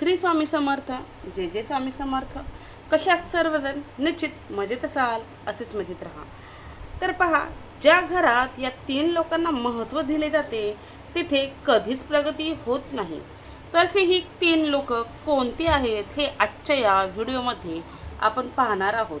श्री स्वामी समर्थ जे जे स्वामी समर्थ. कशा सर्वजण? निश्चित म्हणजे मजेत असाल असेच मजेत राहा. तर पहा ज्या घरात या तीन लोकांना महत्त्व दिले जाते तिथे कधीच प्रगती होत नाही. तसे ही तीन लोक कोणती आहेत हे आजच्या या व्हिडिओमध्ये आपण पाहणार आहोत.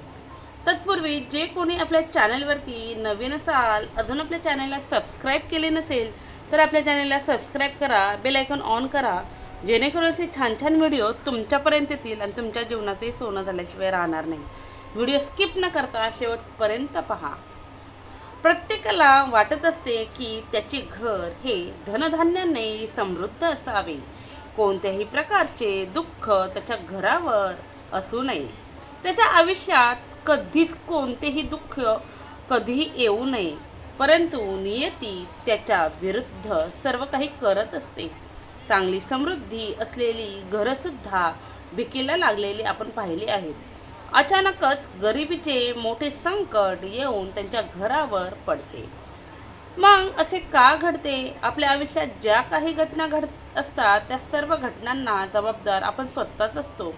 तत्पूर्वी जे कोणी आपल्या चॅनलवरती नवीन असाल अजून आपल्या चॅनलला सबस्क्राईब केले नसेल तर आपल्या चॅनलला सबस्क्राईब करा बेल आयकॉन ऑन करा जेणेकरून असे छान छान व्हिडिओ तुमच्यापर्यंत येतील आणि तुमच्या जीवनाचंही सोनं झाल्याशिवाय राहणार नाही. व्हिडिओ स्किप न करता शेवटपर्यंत पहा. प्रत्येकाला वाटत असते की त्याचे घर हे धनधान्याने समृद्ध असावे. कोणत्याही प्रकारचे दुःख त्याच्या घरावर असू नये. त्याच्या आयुष्यात कधीच कोणतेही दुःख कधीही येऊ नये. परंतु नियती त्याच्या विरुद्ध सर्व काही करत असते. चांगली समृद्धी असलेली घरंसुद्धा भिकेला लागलेली आपण पाहिली आहेत अचानकच गरिबीचे मोठे संकट येऊन त्यांच्या घरावर पडते. मग असे का घडते? आपल्या आयुष्यात ज्या काही घटना घडत असतात त्या सर्व घटनांना जबाबदार आपण स्वतःच असतो.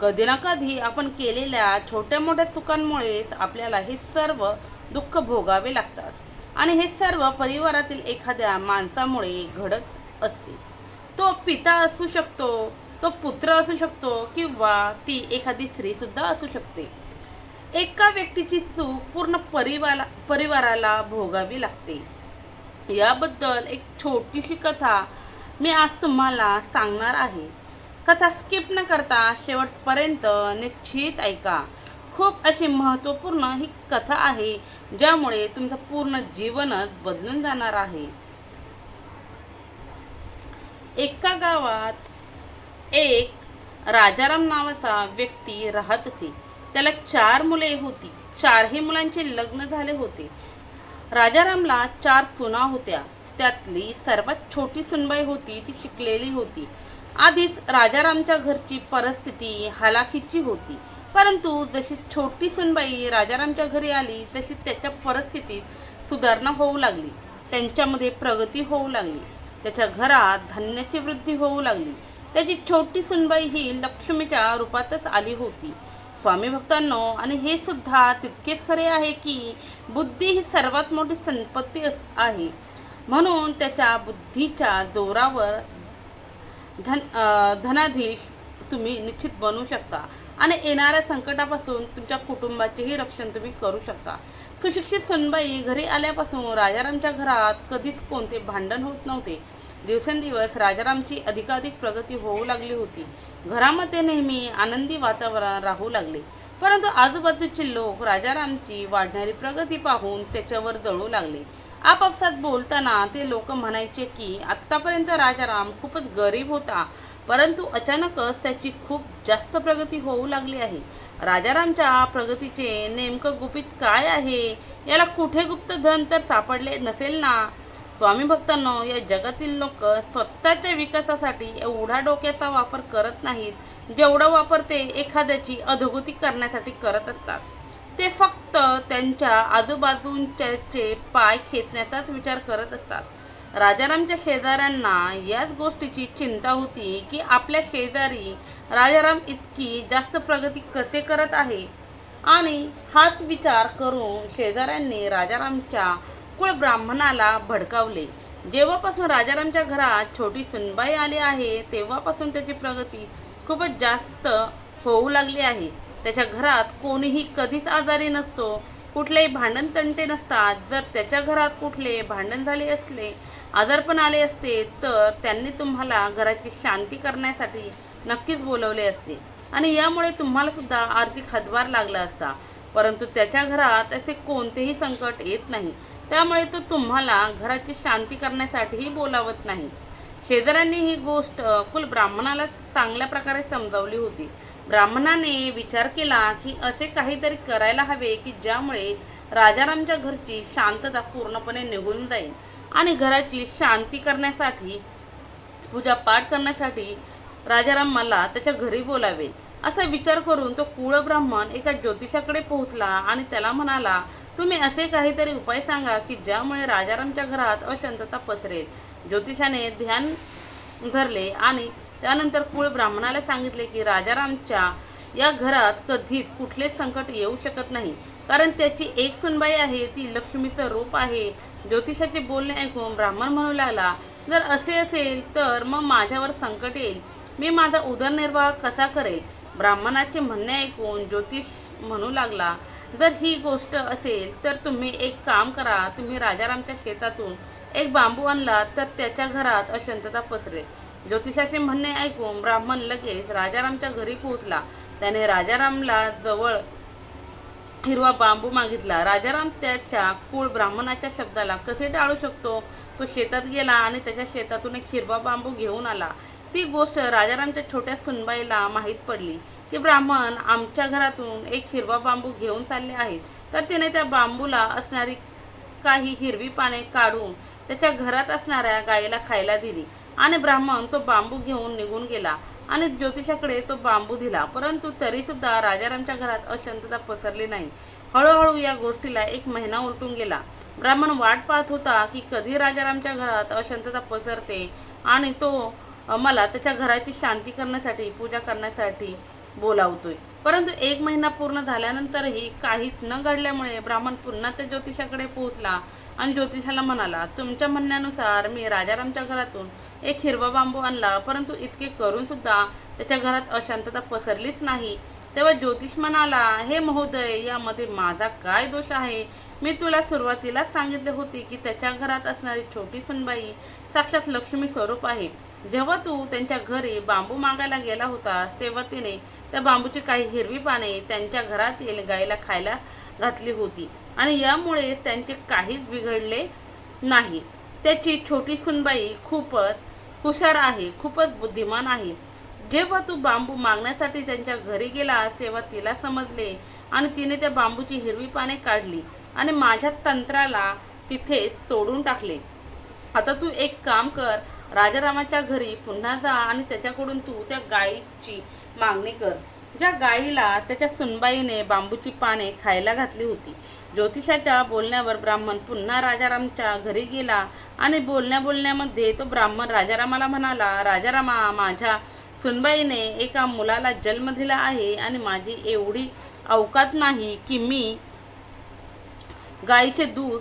कधी ना कधी आपण केलेल्या छोट्या मोठ्या चुकांमुळेच आपल्याला हे सर्व दुःख भोगावे लागतात. आणि हे सर्व परिवारातील एखाद्या माणसामुळे घडत असते. तो पिता असू शकतो तो पुत्र असू शकतो किंवा ती एखादी स्त्रीसुद्धा असू शकते. एका व्यक्तीची चूक पूर्ण परिवारा परिवाराला भोगावी लागते. याबद्दल एक छोटीशी कथा मी आज तुम्हाला सांगणार आहे. कथा स्किप न करता शेवटपर्यंत निश्चित ऐका. खूप अशी महत्त्वपूर्ण ही कथा आहे ज्यामुळे तुमचं पूर्ण जीवनच बदलून जाणार आहे. एका गावात एक राजाराम नावाचा व्यक्ती राहत असे. त्याला चार मुले होती. चारही मुलांचे लग्न झाले होते. राजारामला चार सुना होत्या. त्यातली सर्वात छोटी सुनबाई होती ती शिकलेली होती. आधीच राजारामच्या घरची परिस्थिती हालाखीची होती. परंतु जशी छोटी सुनबाई राजारामच्या घरी आली तशी त्याच्या परिस्थितीत सुधारणा होऊ लागली. त्यांच्यामध्ये प्रगती होऊ लागली. त्याच्या घरात धान्याची वृद्धी होऊ लागली. त्याची छोटी सुनबाई ही लक्ष्मीच्या रूपातच आली होती. स्वामी भक्तांनो आणि हे सुद्धा तितकेच खरे आहे की बुद्धी ही सर्वात मोठी संपत्ती अस आहे. म्हणून त्याच्या बुद्धीच्या जोरावर धन धनाधीश तुम्ही निश्चित बनू शकता. आणि येणाऱ्या संकटापासून तुमच्या कुटुंबाचेही रक्षण तुम्ही करू शकता. सुशिक्षित सुनबाई घरी आल्यापासून राजारामच्या घरात कधीच कोणते भांडण होत नव्हते. दिवसेंदिवस राजारामची अधिकाधिक प्रगती होऊ लागली होती. घरामध्ये नेहमी आनंदी वातावरण राहू लागले. परंतु आजूबाजूचे लोक राजारामची वाढणारी प्रगती पाहून त्याच्यावर जळू लागले. आपापसात बोलताना ते लोक म्हणायचे की आत्तापर्यंत राजाराम खूपच गरीब होता. परंतु अचानकच त्याची खूप जास्त प्रगती होऊ लागली आहे. राजारामच्या प्रगतीचे नेमकं गुपित काय आहे? याला कुठे गुप्त धन तर सापडले नसेल ना? स्वामी भक्तांनो या जगातील लोक स्वतःच्या विकासासाठी एवढा डोक्याचा वापर करत नाहीत जेवढा वापर ते एखाद्याची अधोगती करण्यासाठी करत असतात. ते फक्त त्यांच्या आजूबाजूंच्याचे पाय खेचण्याचाच विचार करत असतात. राजारामच्या शेजाऱ्यांना याच गोष्टीची चिंता होती की आपल्या शेजारी राजाराम इतकी जास्त प्रगती कसे करत आहे? आणि हाच विचार करून शेजाऱ्यांनी राजारामच्या कुळ ब्राह्मणाला भडकावले. जेव्हापासून राजारामच्या घरात छोटी सुनबाई आली आहे तेव्हापासून त्याची प्रगती खूपच जास्त होऊ लागली आहे. त्याच्या घरात कोणीही कधीच आजारी नसतो. कुठलेही भांडण तंटे नसतात. जर त्याच्या घरात कुठले भांडण झाले असले आजारपण आले असते तर त्यांनी तुम्हाला घराची शांती करण्यासाठी नक्कीच बोलवले असते. आणि यामुळे तुम्हालासुद्धा आर्थिक हातभार लागला असता. परंतु त्याच्या घरात असे कोणतेही संकट येत नाही. त्यामुळे तो तुम्हाला घराची शांती करण्यासाठीही बोलावत नाही. शेजाऱ्यांनी ही गोष्ट कुल ब्राह्मणाला चांगल्या प्रकारे समजावली होती. ब्राह्मणाने विचार केला की असे काहीतरी करायला हवे की ज्यामुळे राजारामच्या घरची शांतता पूर्णपणे निघून जाईल आणि घराची शांती करण्यासाठी पूजापाठ करण्यासाठी राजाराम मला त्याच्या घरी बोलावे. असा विचार करून तो कुळ ब्राह्मण एका ज्योतिषाकडे पोहोचला आणि त्याला म्हणाला तुम्ही असे काहीतरी उपाय सांगा की ज्यामुळे राजारामच्या घरात अशांतता पसरेल. ज्योतिषाने ध्यान धरले आणि त्यानंतर कुळ ब्राह्मणाला सांगितले की राजारामच्या या घरात कधीच कुठलेच संकट येऊ शकत नाही. कारण त्याची एक सुनबाई आहे ती लक्ष्मीचं रूप आहे. ज्योतिषाचे बोलणे ऐकून ब्राह्मण म्हणू लागला जर असे असेल तर मग माझ्यावर संकट येईल. मी माझा उदरनिर्वाह कसा करेल? ब्राह्मणाचे म्हणणे ऐकून ज्योतिष म्हणू लागला जर ही गोष्ट असेल तर तुम्ही एक काम करा. तुम्ही राजारामच्या शेतातून एक बांबू आणला तर त्याच्या घरात अशांतता पसरेल. ज्योतिषाचे म्हणणे ऐकून ब्राह्मण लगेच राजारामच्या घरी पोहोचला. त्याने राजारामला जवळ हिरवा बांबू मागितला. राजाराम त्याच्या कुळ ब्राह्मणाच्या शब्दाला कसे टाळू शकतो? तो शेतात गेला आणि त्याच्या शेतातून एक हिरवा बांबू घेऊन आला. ती गोष्ट राजारामच्या छोट्या सुनबाईला माहीत पडली की ब्राह्मण आमच्या घरातून एक हिरवा बांबू घेऊन चालले आहेत. तर तिने त्या बांबूला असणारी काही हिरवी पाने काढून त्याच्या घरात असणाऱ्या गायीला खायला दिली. आणि ब्राह्मण तो बांबू घेऊन निघून गेला आणि ज्योतिषाकडे तो बांबू दिला. परंतु तरीसुद्धा राजारामच्या घरात अशांतता पसरली नाही. हळूहळू या गोष्टीला एक महिना उलटून गेला. ब्राह्मण वाट पाहत होता की कधी राजारामच्या घरात अशांतता पसरते आणि तो मला त्याच्या घराची शांती करण्यासाठी पूजा करण्यासाठी बोलावतोय. परंतु एक महिना पूर्ण झाल्यानंतरही काहीच न घडल्यामुळे ब्राह्मण पुन्हा त्या ज्योतिषाकडे पोहोचला आणि ज्योतिषाला म्हणाला तुमच्या म्हणण्यानुसार मी राजारामच्या घरातून एक हिरवा बांबू आणला परंतु इतके करूनसुद्धा त्याच्या घरात अशांतता पसरलीच नाही. तेव्हा ज्योतिष म्हणाला हे महोदय यामध्ये माझा काय दोष आहे? मी तुला सुरुवातीलाच सांगितले होते की त्याच्या घरात असणारी छोटी सुनबाई साक्षात लक्ष्मी स्वरूप आहे. जेव्हा तू त्यांच्या घरी बांबू मागायला गेला होतास तेव्हा तिने त्या बांबूची काही हिरवी पाने त्यांच्या घरातील गायीला खायला घातली होती. आणि यामुळे त्यांचे काहीच बिघडले नाही. त्याची छोटी सुनबाई खूपच हुशार आहे खूपच बुद्धिमान आहे. जेव्हा तू बांबू मागण्यासाठी त्यांच्या घरी गेलास तेव्हा तिला समजले आणि तिने त्या बांबूची हिरवी पाने काढली आणि माझ्या तंत्राला तिथेच तोडून टाकले. आता तू एक काम कर राजारामाच्या घरी पुन्हा जा आणि त्याच्याकडून तू त्या गायीची मागणी कर. ज्या गायीला त्याच्या सुनबाईने बांबूची पाने खायला घातली होती. ज्योतिषाच्या बोलण्यावर ब्राह्मण पुन्हा राजारामच्या घरी गेला आणि बोलण्या बोलण्यामध्ये तो ब्राह्मण राजारामाला म्हणाला राजारामा माझ्या सुनबाईने एका मुलाला जन्म दिला आहे आणि माझी एवढी अवकात नाही की मी गाईचे दूध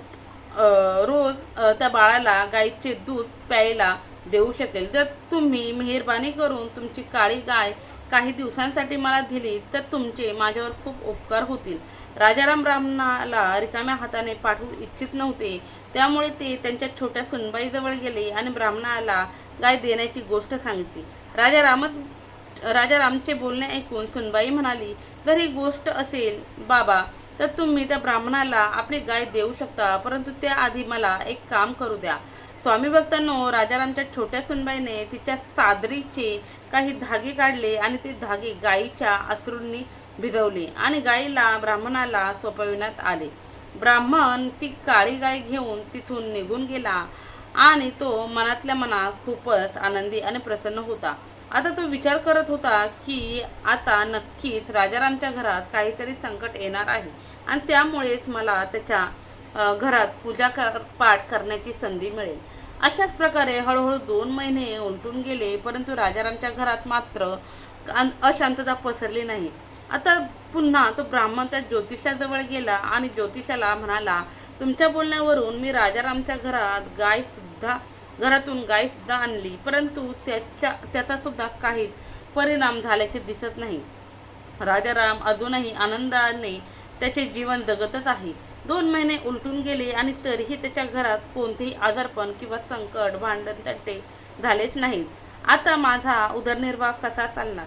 रोज त्या बाळाला गाईचे दूध प्यायला देऊ शकेल. जर तुम्ही मेहरबानी करून तुमची काळी गाय काही दिवसांसाठी मला दिली तर तुमचे माझ्यावर खूप उपकार होतील. राजाराम रामनाला रिकाम्या हाताने पाठवू इच्छित नव्हते. त्यामुळे ते त्यांच्या छोट्या सुनबाईजवळ गेले आणि ब्राह्मणाला गाय देण्याची गोष्ट सांगितली. राजारामच राजारामचे बोलणे ऐकून सुनबाई म्हणाली जर ही गोष्ट असेल बाबा तर तुम्ही त्या ब्राह्मणाला आपली गाय देऊ शकता परंतु त्याआधी मला एक काम करू द्या. स्वामी भक्तांनो राजारामच्या छोट्या सुनबाईने तिच्या चादरीचे काही धागे काढले आणि ते धागे गायीच्या अश्रूंनी भिजवली आणि गायीला ब्राह्मणाला सोपविण्यात आले. ब्राह्मण ती काळी गाय घेऊन तिथून निघून गेला आणि तो मनातल्या मनात खूपच आनंदी आणि प्रसन्न होता. आता तो विचार करत होता की आता नक्कीच राजारामच्या घरात काहीतरी संकट येणार आहे आणि त्यामुळेच मला त्याच्या घरात पूजा कर पाठ करण्याची संधी मिळेल. अशाच प्रकारे हळूहळू दोन महिने उलटून गेले परंतु राजारामच्या घरात मात्र अशांतता पसरली नाही. आता पुन्हा तो ब्राह्मण त्या ज्योतिषाजवळ गेला आणि ज्योतिषाला म्हणाला तुमच्या बोलण्यावरून मी राजारामच्या घरात गायसुद्धा घरातून गायसुद्धा आणली परंतु त्याच्या त्याचासुद्धा काहीच परिणाम झाल्याचे दिसत नाही. राजाराम अजूनही आनंदाने त्याचे जीवन जगतच आहे. दोन महिने उलटून गेले आणि तरीही त्याच्या घरात कोणतेही आजारपण किंवा संकट भांडण तट्टे झालेच नाहीत. आता माझा उदरनिर्वाह कसा चालणार?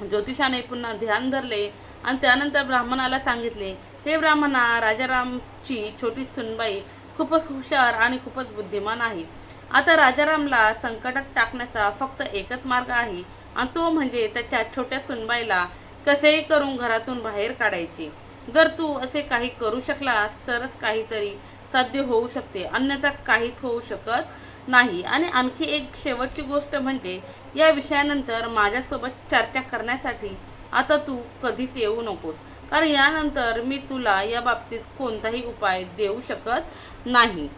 ज्योतिषाने पुन्हा ध्यान धरले आणि त्यानंतर ब्राह्मणाला सांगितले हे ब्राह्मणा राजारामची छोटी सुनबाई खूपच हुशार आणि खूपच बुद्धिमान आहे. आता राजारामला संकटात टाकण्याचा फक्त एकच मार्ग आहे आणि तो म्हणजे त्याच्या छोट्या सुनबाईला कसेही करून घरातून बाहेर काढायचे. जर तू असे काही करू शकलास तरच काहीतरी साध्य होऊ शकते अन्यथा काहीच होऊ शकत नाही. आणि आणखी एक शेवटची गोष्ट म्हणजे या विषयानंतर माझ्यासोबत चर्चा करण्यासाठी आता तू कधीच येऊ नकोस. कारण यानंतर मी तुला या बाबतीत कोणताही उपाय देऊ शकत नाही.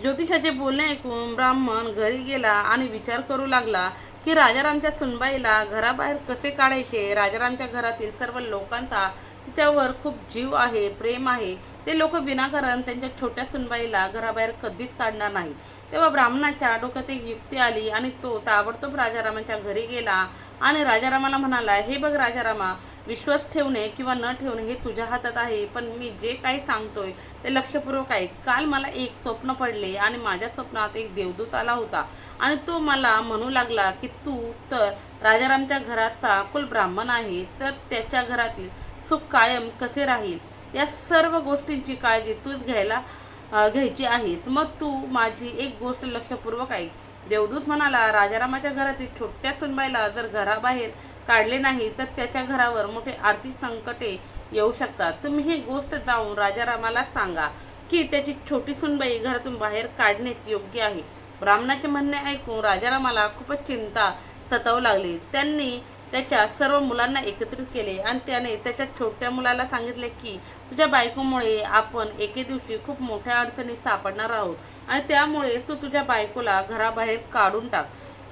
ज्योतिषाचे बोलणे ऐकून ब्राह्मण घरी गेला आणि विचार करू लागला की राजारामच्या सुनबाईला घराबाहेर कसे काढायचे? राजारामच्या घरातील सर्व लोकांचा तिच्यावर खूप जीव आहे प्रेम आहे. ते लोक विनाकारण त्यांच्या छोट्या सुनबाईला घराबाहेर कधीच काढणार नाही तेव्हा ब्राह्मणाच्या डोक्यात एक युक्ती आली आणि तो ताबडतोब राजारामांच्या घरी गेला आणि राजारामाला म्हणाला हे बघ राजारामा विश्वास ठेवणे किंवा न ठेवणे हे तुझ्या हातात आहे पण मी जे काही सांगतोय ते लक्षपूर्वक आहे काल मला एक स्वप्न पडले आणि माझ्या स्वप्नात एक देवदूत आला होता आणि तो मला म्हणू लागला की तू तर राजारामच्या घराचा कुल ब्राह्मण आहेस तर त्याच्या घरातील सुख कायम कसे राहील? या सर्व गोष्टींची काळजी तूच घ्यायला घ्यायची आहेस. मग तू माझी एक गोष्ट लक्षपूर्वक ऐक. देवदूत म्हणाला राजारामाच्या घरातील छोट्या सुनबाईला जर घराबाहेर काढले नाही तर त्याच्या घरावर मोठे आर्थिक संकटे येऊ शकतात. तुम्ही ही गोष्ट जाऊन राजारामाला सांगा की त्याची छोटी सुनबाई घरातून बाहेर काढणेच योग्य आहे. ब्राह्मणाचे म्हणणे ऐकून राजारामाला खूपच चिंता सतावू लागली. त्यांनी त्याच्या सर्व मुलांना एकत्रित केले आणि त्याने त्याच्या छोट्या मुलाला सांगितले की तुझ्या बायकोमुळे आपण एके दिवशी खूप मोठ्या अडचणीत सापडणार आहोत. आणि त्यामुळेच तू तुझ्या बायकोला घराबाहेर काढून टाक.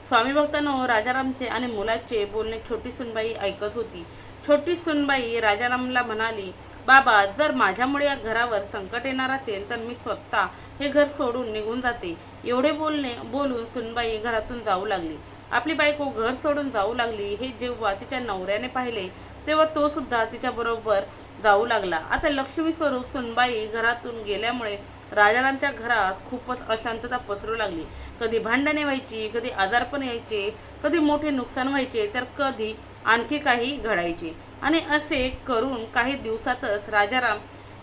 स्वामी भक्तांनो राजारामचे आणि मुलाचे बोलणे छोटी सुनबाई ऐकत होती. छोटी सुनबाई राजारामला म्हणाली बाबा जर माझ्यामुळे या घरावर संकट येणार असेल तर मी स्वतः हे घर सोडून निघून जाते. एवढे बोलणे बोलून सुनबाई घरातून जाऊ लागली. आपली बायको घर सोडून जाऊ लागली. हे जेव्हा तिच्या नवऱ्याने पाहिले तेव्हा तो सुद्धा तिच्याबरोबर जाऊ लागला. आता लक्ष्मी स्वरूप सुनबाई घरातून गेल्यामुळे राजारामच्या घरात खूपच अशांतता पसरू लागली. कधी भांडणे व्हायची कधी आजारपण यायचे कधी मोठे नुकसान व्हायचे तर कधी आणखी काही घडायचे. आणि असे करून काही दिवसातच राजाराम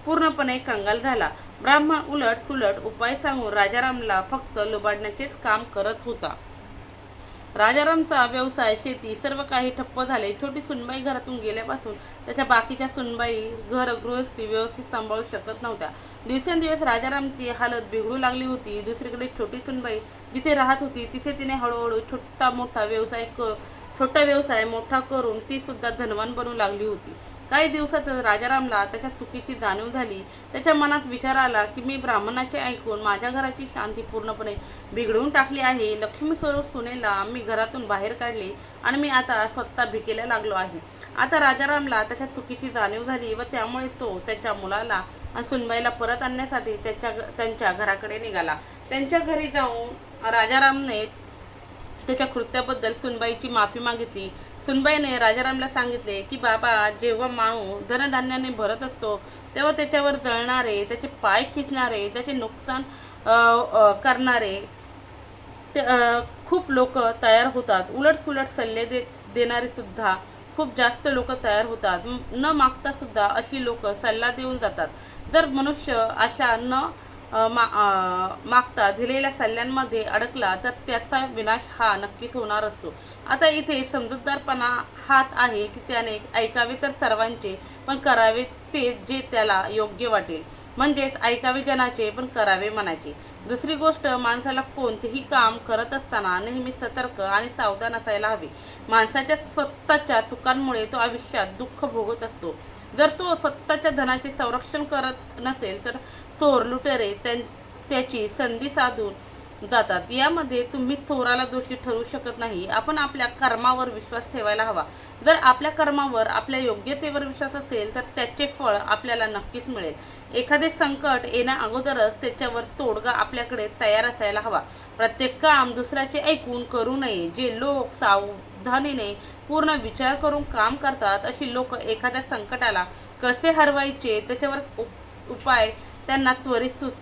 पूर्णपणे कंगाल झाला. ब्राह्मण उलट सुलट उपाय सांगून राजारामला फक्त लुबाडण्याचेच काम करत होता. राजारामचा व्यवसाय शेती सर्व काही ठप्प झाले. छोटी सुनबाई घरातून गेल्यापासून त्याच्या बाकीच्या सुनबाई घर गृहस्थी व्यवस्थित सांभाळू शकत नव्हत्या. दिवसेंदिवस राजारामची हालत बिघडू लागली होती. दुसरीकडे छोटी सुनबाई जिथे राहत होती तिथे तिने हळूहळू छोटा मोठा व्यवसाय क छोटा व्यवसाय मोठा करून ती सुद्धा धनवान बनू लागली होती. काही दिवसातच राजारामला त्याच्या चुकीची जाणीव झाली. त्याच्या मनात विचार आला की मी ब्राह्मणाचे ऐकून माझ्या घराची शांती पूर्णपणे बिघडवून टाकली आहे. लक्ष्मी स्वरूप सुनेला मी घरातून बाहेर काढले आणि मी आता स्वतः भिकेला लागलो आहे. आता राजारामला त्याच्या चुकीची जाणीव झाली व त्यामुळे तो त्याच्या मुलाला आणि सुनबाईला परत आणण्यासाठी त्याच्या त्यांच्या घराकडे निघाला. त्यांच्या घरी जाऊन राजारामने त्याच्या कृत्याबद्दल सुनबाईची माफी मागितली. सुनबाईने राजारामला सांगितले की बाबा जेव्हा माणूस धनधान्याने भरत असतो तेव्हा त्याच्यावर जळणारे त्याचे पाय खिचणारे त्याचे नुकसान करणारे ते खूप लोक तयार होतात. उलट सुलट सल्ले दे देणारे सुद्धा खूप जास्त लोक तयार होतात. न मागता सुद्धा अशी लोक सल्ला देऊन जातात. जर मनुष्य अशा न मा मागता दिलेल्या सल्ल्यांमध्ये अडकला तर त्याचा विनाश हा नक्कीच होणार असतो. आता इथे समजूतदारपणा हाच आहे की त्याने ऐकावे तर सर्वांचे पण करावे ते जे त्याला योग्य वाटेल. म्हणजेच ऐकावे जनाचे पण करावे मनाचे. दुसरी गोष्ट माणसाला कोणतेही काम करत असताना नेहमी सतर्क आणि सावधान असायला हवे. माणसाच्या स्वतःच्या चुकांमुळे तो आयुष्यात दुःख भोगत असतो. जर तो स्वतःच्या धनाचे संरक्षण करत नसेल तर चोर लुटेरे त्यां त्याची संधी साधून जातात. यामध्ये तुम्ही चोराला दोषी ठरू शकत नाही. आपण आपल्या कर्मावर विश्वास ठेवायला हवा. जर आपल्या कर्मावर आपल्या योग्यतेवर विश्वास असेल तर त्याचे फळ आपल्याला नक्कीच मिळेल. एखादे संकट येण्या अगोदरच त्याच्यावर तोडगा आपल्याकडे तयार असायला हवा. प्रत्येक काम दुसऱ्याचे ऐकून करू नये. जे लोक सावधानीने पूर्ण विचार करून काम करतात अशी लोक एखाद्या संकटाला कसे हरवायचे त्याच्यावर उप- उपाय त्यांना त्वरित सुस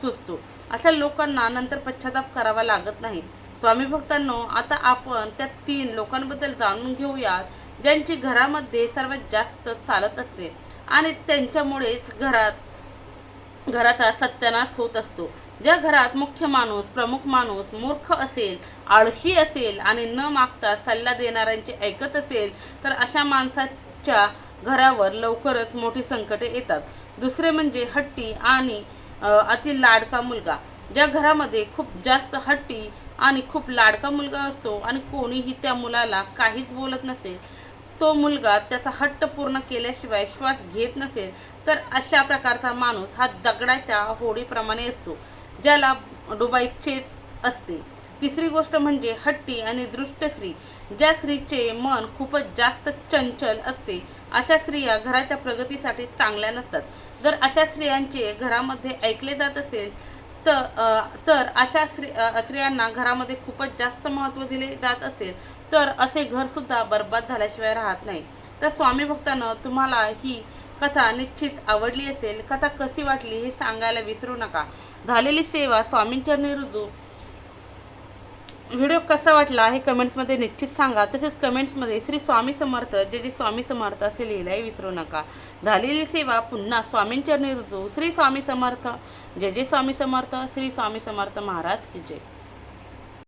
सुचतो. अशा लोकांना नंतर पश्चाताप करावा लागत नाही. स्वामी भक्तांनो आता आपण त्या तीन लोकांबद्दल जाणून घेऊयात ज्यांची घरामध्ये सर्वात जास्त चालत असते आणि त्यांच्यामुळेच घरात घराचा सत्यानाश होत असतो. ज्या घरात मुख्य माणूस प्रमुख माणूस मूर्ख असेल आळशी असेल आणि न मागता सल्ला देणाऱ्यांचे ऐकत असेल तर अशा माणसाच्या घरावर लवकरच मोठी संकटे येतात. दुसरे म्हणजे हट्टी आणि अति लाडका मुलगा. ज्या घरामध्ये खूप जास्त हट्टी आणि खूप लाडका मुलगा असतो आणि कोणीही त्या मुलाला काहीच बोलत नसेल तो मुलगा त्याचा हट्ट पूर्ण केल्याशिवाय श्वास घेत नसेल तर अशा प्रकारचा माणूस हा दगडाच्या होडीप्रमाणे असतो ज्याला डुबायचेच असते. तिसरी गोष्ट म्हणजे हट्टी आणि दृष्ट ज्या स्त्रीचे मन खूपच जास्त चंचल असते अशा स्त्रिया घराच्या प्रगतीसाठी चांगल्या नसतात. जर अशा स्त्रियांचे घरामध्ये ऐकले जात असेल तर तर अशा स्त्री स्त्रियांना घरामध्ये खूपच जास्त महत्त्व दिले जात असेल तर असे घरसुद्धा बर्बाद झाल्याशिवाय राहत नाही. तर स्वामी भक्तानं तुम्हाला ही कथा निश्चित आवडली असेल. कथा कशी वाटली हे सांगायला विसरू नका. झालेली सेवा स्वामींच्या रुजू व्हिडिओ कसा वाटला हे कमेंट्समध्ये निश्चित सांगा. तसेच कमेंट्समध्ये श्री स्वामी समर्थ जे जे स्वामी समर्थ असे लिहिलंय विसरू नका. झालेली सेवा पुन्हा स्वामींच्या रुजू. श्री स्वामी समर्थ जय जे स्वामी समर्थ. श्री स्वामी समर्थ महाराज की जय.